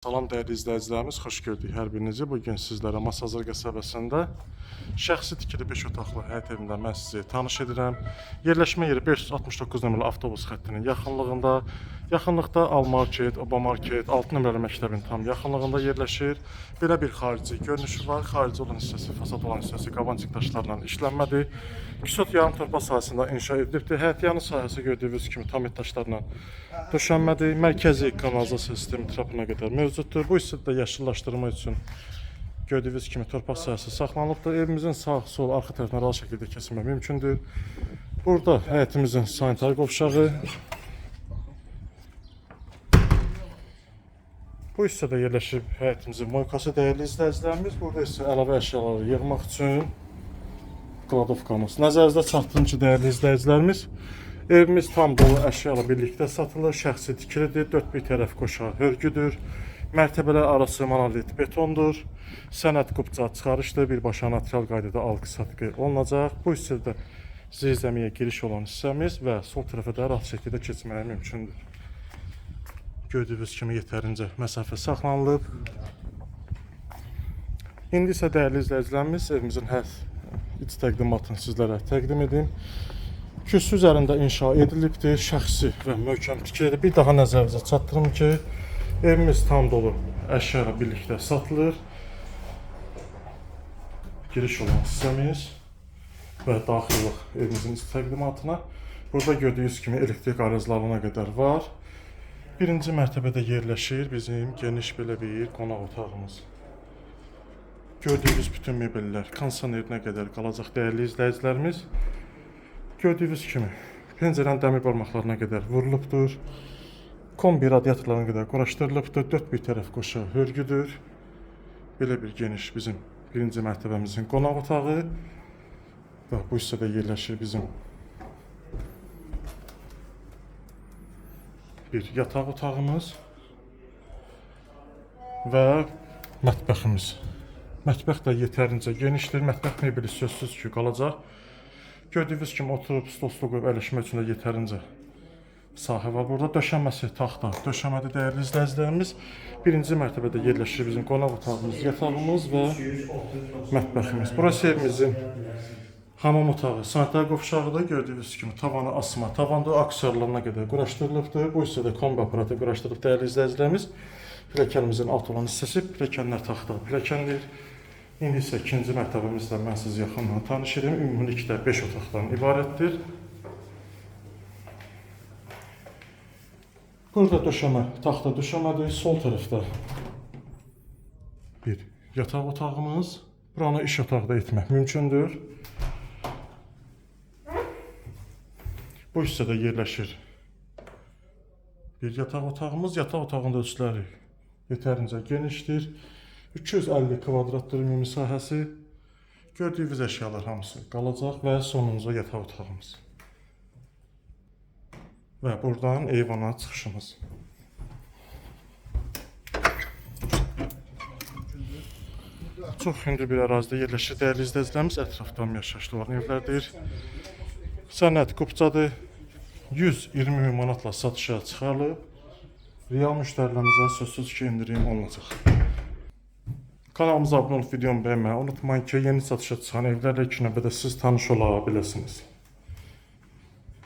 Salam dəyərli izləyicilərimiz, xoş gördük hər birinizi. Bu gün sizlərə Masazır qəsəbəsində şəxsi tikili 5 otaqlı həyət evində mən sizi tanış edirəm. Yerləşmə yeri 569 nömrəli avtobus xəttinin yaxınlığında, yaxınlıqda Al Market, Oba Market, 6 nömrəli məktəbin tam yaxınlığında yerləşir. Belə bir xarici görünüşü var. Xarici olan hissəsi, fasad olan hissəsi qabancıq daşlarla işlənmədi. Küsot yarım torpaq sahəsində inşa edilibdir. Həyət yanı sahəsi gördüyünüz kimi tam daşlarla döşənmədi. Mərkəzi kanalizasiya sistemi trapına qədər mövcuddur. Bu hissədə yaşıllaşdırma üçün gördüyünüz kimi torpaq sahəsi saxlanılıbdır. Evimizin sağ, sol, arxa tərəfindən rahat şəkildə keçmək mümkündür. Burada həyətimizin sanitar qovşağı. Bu hissədə yerləşib həyətimizin moykası dəyərli izləyicilərimiz. Burada isə əlavə əşyaları yığmaq üçün kladovkamız. Nəzərinizdə çatdırım ki, dəyərli izləyicilərimiz, evimiz tam dolu əşyayla birlikdə satılır. Şəxsi tikilidir, dörd bir tərəf qoşa hörgüdür. Mərtəbələr arası monolit betondur. Sənəd qubca çıxarışdır. Birbaşa natural qaydada alqı-satqı olunacaq. Bu hissədə zirzəmiyə giriş olan hissəmiz və sol tərəfə də rahat şəkildə keçmək mümkündür. Gördüyünüz kimi yetərincə məsafə saxlanılıb. İndi isə dəyərli izləyicilərimiz evimizin hər iç təqdimatını sizlərə təqdim edim. Kürsü üzərində inşa edilibdir, şəxsi və möhkəm tikilidir. Bir daha nəzərinizə çatdırım ki, evimiz tam dolu əşya ilə birlikdə satılır. Giriş olan hissəmiz və daxillıq evimizin təqdimatına. Burada gördüyünüz kimi elektrik arızlarına qədər var. Birinci mərtəbədə yerləşir bizim geniş belə bir qonaq otağımız. Gördüyünüz bütün mebellər kondisionerinə qədər qalacaq dəyərli izləyicilərimiz. Gördüyünüz kimi pəncərənin dəmir barmaqlarına qədər vurulubdur. Kombi radiatorlarına qədər quraşdırılıbdır. Dörd bir tərəf qoşa hörgüdür. Belə bir geniş bizim birinci mərtəbəmizin qonaq otağı və bu hissədə yerləşir bizim bir yataq otağımız və mətbəximiz. Mətbəx də yetərincə genişdir. Mətbəx mebeli sözsüz ki, qalacaq. Gördüyünüz kimi oturub stolslu qoyub əyləşmək üçün də yetərincə sahə var. Burada döşəməsi taxta, döşəmədə dəyərli izləyicilərimiz. Birinci mərtəbədə yerləşir bizim qonaq otağımız, yatağımız və mətbəximiz. Burası evimizin hamam otağı, sanitar qovşağıdır. Gördüyünüz kimi tavanı asma, tavanda aksiyonlarına qədər quraşdırılıbdır. Bu hissədə kombi aparatı quraşdırılıb dəyərli izləyicilərimiz. Pilləkənimizin alt olan hissəsi pilləkənlər taxta, pilləkəndir. İndi isə ikinci mərtəbəmizdə mən sizi yaxından tanış edim. Ümumilikdə 5 otaqdan ibarətdir. Burada döşəmə, taxta döşəmədir. Sol tərəfdə bir yataq otağımız. Buranı iş otağı da etmək mümkündür. Bu hissədə yerləşir bir yataq otağımız. Yataq otağında ölçüləri yetərincə genişdir. 250 kvadratdır ümumi sahəsi. Gördüyünüz əşyalar hamısı qalacaq və sonuncu yataq otağımız. Və buradan eyvana çıxışımız. Çox hündür bir ərazidə yerləşir dəyərli izləyicilərimiz. Ətrafdan yaşayışlı olan evlərdir. Sənəd qubcadır. 120 min manatla satışa çıxarılıb. Real müştərilərimizə sözsüz ki, endirim olunacaq. Kanalımıza abunə olub videomu bəyənməyi unutmayın ki, yeni satışa çıxan evlərlə ilk növbədə siz tanış ola biləsiniz.